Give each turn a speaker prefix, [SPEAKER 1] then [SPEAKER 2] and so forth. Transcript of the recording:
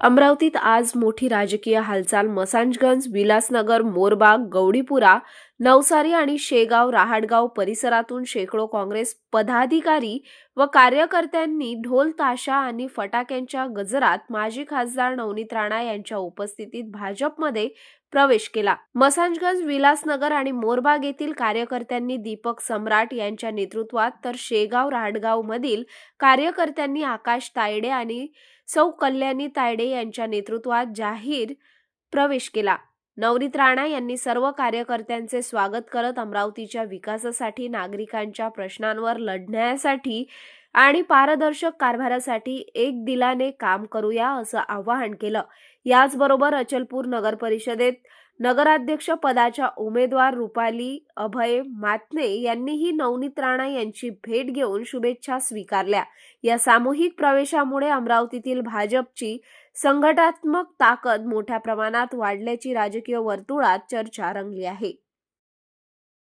[SPEAKER 1] अमरावतीत आज मोठी राजकीय हालचाल मसांजगंज विलासनगर मोरबाग गौडीपुरा नवसारी आणि शेगाव राहाडगाव परिसरातून शेकडो काँग्रेस पदाधिकारी व कार्यकर्त्यांनी ढोल ताशा आणि फटाक्यांच्या गजरात माजी खासदार नवनीत राणा यांच्या उपस्थितीत भाजपमध्ये प्रवेश केला. मसांजगंज विलासनगर आणि मोरबाग येथील कार्यकर्त्यांनी दीपक सम्राट यांच्या नेतृत्वात तर शेगाव रहाटगाव मधील कार्यकर्त्यांनी आकाश तायडे आणि सौ कल्याणी तायडे यांच्या नेतृत्वात जाहीर प्रवेश केला. नवनीत राणा यांनी सर्व कार्यकर्त्यांचे स्वागत करत अमरावतीच्या विकासासाठी नागरिकांच्या प्रश्नांवर लढण्यासाठी आणि पारदर्शक कारभारासाठी एक दिलाने काम करूया असं आवाहन केलं. याचबरोबर अचलपूर नगर परिषदेत नगराध्यक्ष पदाच्या उमेदवार रुपाली अभय मातने यांनीही नवनीत राणा यांची भेट घेऊन शुभेच्छा स्वीकारल्या. या सामूहिक प्रवेशामुळे अमरावतीतील भाजपची संघटनात्मक ताकद मोठ्या प्रमाणात वाढल्याची राजकीय वर्तुळात चर्चा रंगली आहे.